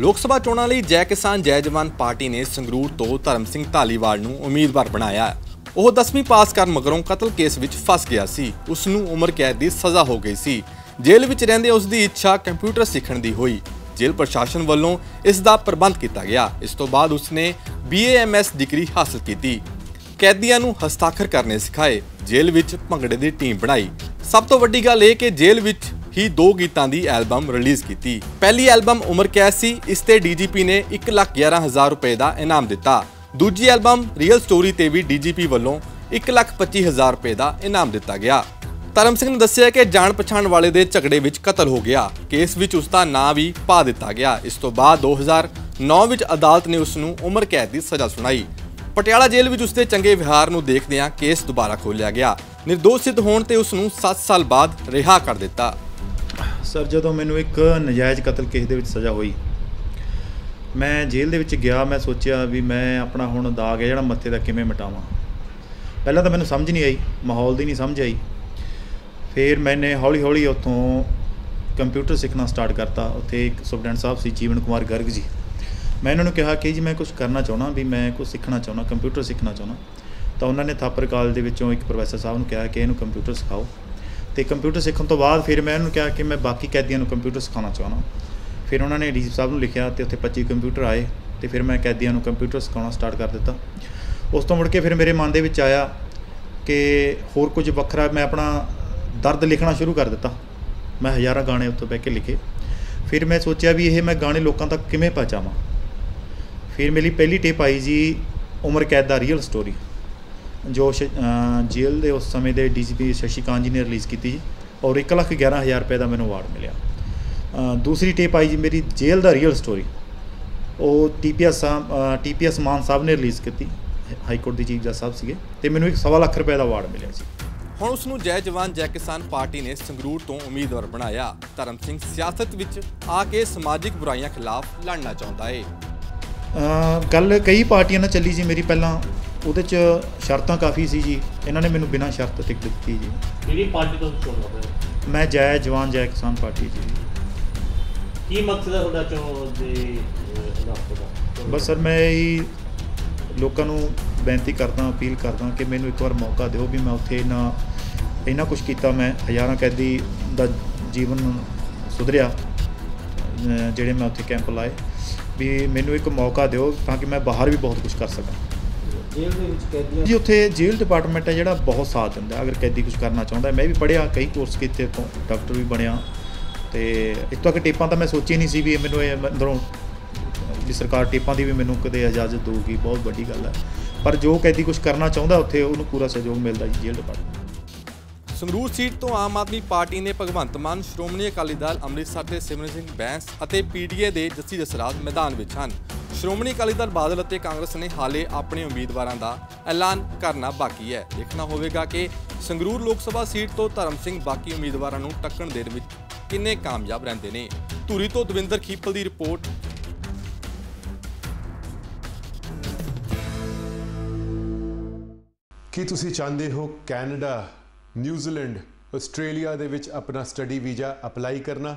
ਲੋਕ ਸਭਾ ਚੋਣਾਂ ਲਈ ਜੈ ਕਿਸਾਨ, ਜੈ ਜਵਾਨ ਪਾਰਟੀ ਨੇ ਸੰਗਰੂਰ ਤੋਂ ਧਰਮ ਸਿੰਘ ਢਾਲੀਵਾਲ ਨੂੰ ਉਮੀਦਵਾਰ ਬਣਾਇਆ। ਉਹ 10ਵੀਂ ਪਾਸ ਕਰਨ ਮਗਰੋਂ ਕਤਲ ਕੇਸ ਵਿੱਚ ਫਸ ਗਿਆ ਸੀ। ਉਸ ਨੂੰ ਉਮਰ ਕੈਦ ਦੀ ਸਜ਼ਾ ਹੋ ਗਈ ਸੀ। ਜੇਲ੍ਹ ਵਿੱਚ ਰਹਿੰਦੇ ਉਸ ਦੀ ਇੱਛਾ ਕੰਪਿਊਟਰ ਸਿੱਖਣ ਦੀ ਹੋਈ। ਜੇਲ੍ਹ ਪ੍ਰਸ਼ਾਸਨ ਵੱਲੋਂ ਇਸ ਦਾ ਪ੍ਰਬੰਧ ਕੀਤਾ ਗਿਆ। ਇਸ ਤੋਂ ਬਾਅਦ ਉਸਨੇ BAMS ਡਿਗਰੀ ਹਾਸਲ ਕੀਤੀ। ਕੈਦੀਆਂ ਨੂੰ ਹਸਤਾਖਰ ਕਰਨੇ ਸਿਖਾਏ। ਜੇਲ੍ਹ ਵਿੱਚ ਭੰਗੜੇ ਦੀ ਟੀਮ ਬਣਾਈ। ਸਭ ਤੋਂ ਵੱਡੀ ਗੱਲ ਇਹ ਕਿ ਜੇਲ੍ਹ ਵਿੱਚ ਹੀ ਦੋ ਗੀਤਾਂ ਦੀ ਐਲਬਮ ਰਿਲੀਜ਼ ਕੀਤੀ। ਪਹਿਲੀ ਐਲਬਮ ਉਮਰ ਕੈਦ ਸੀ, ਇਸ ਤੇ ਡੀਜੀਪੀ ਨੇ 111000 ਰੁਪਏ ਦਾ ਇਨਾਮ ਦਿੱਤਾ। ਦੂਜੀ ਐਲਬਮ ਰੀਅਲ ਸਟੋਰੀ ਤੇ ਵੀ ਡੀਜੀਪੀ ਵੱਲੋਂ 125000 ਰੁਪਏ ਦਾ ਇਨਾਮ ਦਿੱਤਾ ਗਿਆ। ਧਰਮ ਸਿੰਘ ਨੇ ਦੱਸਿਆ ਕਿ ਜਾਣ ਪਛਾਣ ਵਾਲੇ ਦੇ ਝਗੜੇ ਵਿੱਚ ਕਤਲ ਹੋ ਗਿਆ। ਕੇਸ ਵਿੱਚ ਉਸ ਦਾ ਨਾਂ ਵੀ ਪਾ ਦਿੱਤਾ ਗਿਆ। ਇਸ ਤੋਂ ਬਾਅਦ 2009 ਵਿੱਚ ਅਦਾਲਤ ਨੇ ਉਸ ਨੂੰ ਉਮਰ ਕੈਦ ਦੀ ਸਜ਼ਾ ਸੁਣਾਈ। ਪਟਿਆਲਾ ਜੇਲ੍ਹ ਵਿੱਚ ਉਸਦੇ ਚੰਗੇ ਵਿਹਾਰ ਨੂੰ ਦੇਖਦਿਆਂ ਕੇਸ ਦੁਬਾਰਾ ਖੋਲ੍ਹਿਆ ਗਿਆ। ਨਿਰਦੋਸ਼ ਸਿੱਧ ਹੋਣ ਤੇ ਉਸ ਨੂੰ 7 ਸਾਲ ਬਾਅਦ ਰਿਹਾ ਕਰ ਦਿੱਤਾ। ਸਰ, ਜਦੋਂ ਮੈਨੂੰ ਇੱਕ ਨਜਾਇਜ਼ ਕਤਲ ਕੇਸ ਦੇ ਵਿੱਚ ਸਜ਼ਾ ਹੋਈ, ਮੈਂ ਜੇਲ੍ਹ ਦੇ ਵਿੱਚ ਗਿਆ, ਮੈਂ ਸੋਚਿਆ ਵੀ ਮੈਂ ਆਪਣਾ ਹੁਣ ਦਾਗ ਹੈ ਜਿਹੜਾ ਮੱਥੇ ਦਾ ਕਿਵੇਂ ਮਿਟਾਵਾਂ। ਪਹਿਲਾਂ ਤਾਂ ਮੈਨੂੰ ਸਮਝ ਨਹੀਂ ਆਈ, ਮਾਹੌਲ ਦੀ ਨਹੀਂ ਸਮਝ ਆਈ। ਫਿਰ ਮੈਨੇ ਹੌਲੀ ਹੌਲੀ ਉੱਥੋਂ ਕੰਪਿਊਟਰ ਸਿੱਖਣਾ ਸਟਾਰਟ ਕਰਤਾ, ਉੱਥੇ ਇੱਕ ਸੁਪਰਡੈਂਟ ਸਾਹਿਬ ਸੀ, ਜੀਵਨ ਕੁਮਾਰ ਗਰਗ ਜੀ। ਮੈਂ ਇਹਨਾਂ ਨੂੰ ਕਿਹਾ ਕਿ ਜੀ, ਮੈਂ ਕੁਝ ਕਰਨਾ ਚਾਹੁੰਦਾ, ਵੀ ਮੈਂ ਕੁਝ ਸਿੱਖਣਾ ਚਾਹੁੰਦਾ, ਕੰਪਿਊਟਰ ਸਿੱਖਣਾ ਚਾਹੁੰਦਾ। ਤਾਂ ਉਹਨਾਂ ਨੇ ਥਾਪਰ ਕਾਲਜ ਦੇ ਵਿੱਚੋਂ ਇੱਕ ਪ੍ਰੋਫੈਸਰ ਸਾਹਿਬ ਨੂੰ ਕਿਹਾ ਕਿ ਇਹਨੂੰ ਕੰਪਿਊਟਰ ਸਿਖਾਓ। ਤੇ ਕੰਪਿਊਟਰ ਸਿੱਖਣ ਤੋਂ ਬਾਅਦ ਫਿਰ ਮੈਂ ਉਹਨੂੰ ਕਿਹਾ ਕਿ ਮੈਂ ਬਾਕੀ ਕੈਦੀਆਂ ਨੂੰ ਕੰਪਿਊਟਰ ਸਿਖਾਉਣਾ ਚਾਹੁੰਦਾ। ਫਿਰ ਉਹਨਾਂ ਨੇ ਡੀਸੀ ਸਾਹਿਬ ਨੂੰ ਲਿਖਿਆ ਤੇ ਉੱਥੇ 25 ਕੰਪਿਊਟਰ ਆਏ ਤੇ ਫਿਰ ਮੈਂ ਕੈਦੀਆਂ ਨੂੰ ਕੰਪਿਊਟਰ ਸਿਖਾਉਣਾ ਸਟਾਰਟ ਕਰ ਦਿੱਤਾ। ਉਸ ਤੋਂ ਮੁੜ ਕੇ ਫਿਰ ਮੇਰੇ ਮਨ ਦੇ ਵਿੱਚ ਆਇਆ ਕਿ ਹੋਰ ਕੁਝ ਵੱਖਰਾ ਮੈਂ ਆਪਣਾ ਦਰਦ ਲਿਖਣਾ ਸ਼ੁਰੂ ਕਰ ਦਿੱਤਾ। ਮੈਂ ਹਜ਼ਾਰਾਂ ਗਾਣੇ ਉੱਤੇ ਬਹਿ ਕੇ ਲਿਖੇ। ਫਿਰ ਮੈਂ ਸੋਚਿਆ ਵੀ ਇਹ ਮੈਂ ਗਾਣੇ ਲੋਕਾਂ ਤੱਕ ਕਿਵੇਂ ਪਹੁੰਚਾਵਾਂ। ਫਿਰ ਮੇਰੀ ਪਹਿਲੀ ਟੇਪ ਆਈ ਜੀ ਉਮਰ ਕੈਦ ਦਾ ਰੀਅਲ ਸਟੋਰੀ ਜੋ ਜੇਲ੍ਹ ਦੇ ਉਸ ਸਮੇਂ ਦੇ ਡੀਜੀਪੀ ਸ਼ਸ਼ੀਕਾਂਤ ਜੀ ਨੇ ਰਿਲੀਜ਼ ਕੀਤੀ ਜੀ ਔਰ 111000 ਰੁਪਏ ਦਾ ਮੈਨੂੰ ਅਵਾਰਡ ਮਿਲਿਆ। ਦੂਸਰੀ ਟੇਪ ਆਈ ਜੀ ਮੇਰੀ ਜੇਲ੍ਹ ਦਾ ਰੀਅਲ ਸਟੋਰੀ ਉਹ ਟੀਪੀਐਸ ਟੀਪੀਐਸ ਮਾਨ ਸਾਹਿਬ ਨੇ ਰਿਲੀਜ਼ ਕੀਤੀ ਹਾਈ ਕੋਰਟ ਦੇ ਚੀਫ ਜੱਜ ਸਾਹਿਬ ਸੀਗੇ ਤੇ ਮੈਨੂੰ ਇੱਕ ਸਵਾ ਲੱਖ ਰੁਪਏ ਦਾ ਅਵਾਰਡ ਮਿਲਿਆ ਸੀ ਹੁਣ ਉਸ ਨੂੰ ਜੈ ਜਵਾਨ ਜੈ ਕਿਸਾਨ ਪਾਰਟੀ ਨੇ ਸੰਗਰੂਰ ਤੋਂ ਉਮੀਦਵਾਰ ਬਣਾਇਆ। ਧਰਮ ਸਿੰਘ ਸਿਆਸਤ ਵਿੱਚ ਆ ਕੇ ਸਮਾਜਿਕ ਬੁਰਾਈਆਂ ਖਿਲਾਫ ਲੜਨਾ ਚਾਹੁੰਦਾ ਏ। ਗੱਲ ਕਈ ਪਾਰਟੀਆਂ ਨਾਲ ਚੱਲੀ ਜੀ ਮੇਰੀ ਪਹਿਲਾਂ। ਉਹਦੇ ਚ ਸ਼ਰਤਾਂ ਕਾਫੀ ਸੀ ਜੀ। ਇਹਨਾਂ ਨੇ ਮੈਨੂੰ ਬਿਨਾਂ ਸ਼ਰਤ ਟਿਕਟ ਦਿੱਤੀ ਜੀ। ਕਿਹੜੀ ਪਾਰਟੀ ਤੋਂ ਚੋਣ ਰਹੇ ਹੋ? ਮੈਂ ਜੈ ਜਵਾਨ ਜੈ ਕਿਸਾਨ ਪਾਰਟੀ ਜੀ। ਕੀ ਮਕਸਦ ਹੈ ਤੁਹਾਡਾ ਚੋਣ ਦੇ ਬਸ ਸਰ ਮੈਂ ਇਹੀ ਲੋਕਾਂ ਨੂੰ ਬੇਨਤੀ ਕਰਦਾ ਅਪੀਲ ਕਰਦਾ ਕਿ ਮੈਨੂੰ ਇੱਕ ਵਾਰ ਮੌਕਾ ਦਿਓ ਵੀ ਮੈਂ ਉੱਥੇ ਇੰਨਾ ਇੰਨਾ ਕੁਝ ਕੀਤਾ। ਮੈਂ ਹਜ਼ਾਰਾਂ ਕੈਦੀ ਦਾ ਜੀਵਨ ਸੁਧਰਿਆ ਜਿਹੜੇ ਮੈਂ ਉੱਥੇ ਕੈਂਪ ਲਾਏ। ਵੀ ਮੈਨੂੰ ਇੱਕ ਮੌਕਾ ਦਿਓ ਤਾਂ ਕਿ ਮੈਂ ਬਾਹਰ ਵੀ ਬਹੁਤ ਕੁਝ ਕਰ ਸਕਾਂ। ਜੇਲ੍ਹ ਦੇ ਵਿੱਚ ਕੈਦੀਆਂ ਜੀ ਉੱਥੇ ਜੇਲ੍ਹ ਡਿਪਾਰਟਮੈਂਟ ਹੈ ਜਿਹੜਾ ਬਹੁਤ ਸਾਥ ਦਿੰਦਾ ਅਗਰ ਕੈਦੀ ਕੁਝ ਕਰਨਾ ਚਾਹੁੰਦਾ ਮੈਂ ਵੀ ਪੜ੍ਹਿਆ ਕਈ ਕੋਰਸ ਕੀਤੇ ਤੋਂ ਡਾਕਟਰ ਵੀ ਬਣਿਆ। ਤੇ ਇੱਥੋਂ ਤੱਕ ਟੇਪਾਂ ਤਾਂ ਮੈਂ ਸੋਚੀ ਨਹੀਂ ਸੀ ਵੀ ਇਹ ਮੈਨੂੰ ਇਹ ਅੰਦਰੋਂ ਵੀ ਸਰਕਾਰ ਟੇਪਾਂ ਦੀ ਵੀ ਮੈਨੂੰ ਕਦੇ ਇਜਾਜ਼ਤ ਦੇਊਗੀ ਬਹੁਤ ਵੱਡੀ ਗੱਲ ਹੈ। ਪਰ ਜੋ ਕੈਦੀ ਕੁਝ ਕਰਨਾ ਚਾਹੁੰਦਾ ਉੱਥੇ ਉਹਨੂੰ ਪੂਰਾ ਸਹਿਯੋਗ ਮਿਲਦਾ ਜੀ ਜੇਲ੍ਹ ਡਿਪਾਰਟਮੈਂਟ ਸੰਗਰੂਰ ਸੀਟ ਤੋਂ ਆਮ ਆਦਮੀ ਪਾਰਟੀ ਨੇ ਭਗਵੰਤ ਮਾਨ ਸ਼੍ਰੋਮਣੀ ਅਕਾਲੀ ਦਲ ਅੰਮ੍ਰਿਤਸਰ ਦੇ ਸਿਮਰਨ ਸਿੰਘ ਬੈਂਸ ਅਤੇ ਪੀਡੀਏ ਦੇ ਜੱਸੀ ਜਸਰਾਜ ਮੈਦਾਨ ਵਿੱਚ ਹਨ। ਸ਼੍ਰੋਮਣੀ ਅਕਾਲੀ ਦਲ ਬਾਦਲ ਅਤੇ ਕਾਂਗਰਸ ਨੇ ਹਾਲੇ ਆਪਣੇ ਉਮੀਦਵਾਰਾਂ ਦਾ ਐਲਾਨ ਕਰਨਾ ਬਾਕੀ ਹੈ। ਦੇਖਣਾ ਹੋਵੇਗਾ ਕਿ ਸੰਗਰੂਰ ਲੋਕ ਸਭਾ ਸੀਟ ਤੋਂ ਧਰਮ ਸਿੰਘ ਬਾਕੀ ਉਮੀਦਵਾਰਾਂ ਨੂੰ ਟੱਕਣ ਦੇਣ ਵਿੱਚ ਕਿੰਨੇ ਕਾਮਯਾਬ ਰਹਿੰਦੇ ਨੇ। ਧੂਰੀ ਤੋਂ ਦਵਿੰਦਰ ਖੀਪਲ ਦੀ ਰਿਪੋਰਟ। ਕੀ ਤੁਸੀਂ ਚਾਹੁੰਦੇ ਹੋ ਕੈਨੇਡਾ, ਨਿਊਜ਼ੀਲੈਂਡ, ਆਸਟ੍ਰੇਲੀਆ ਦੇ ਵਿੱਚ ਆਪਣਾ ਸਟੱਡੀ ਵੀਜ਼ਾ ਅਪਲਾਈ ਕਰਨਾ?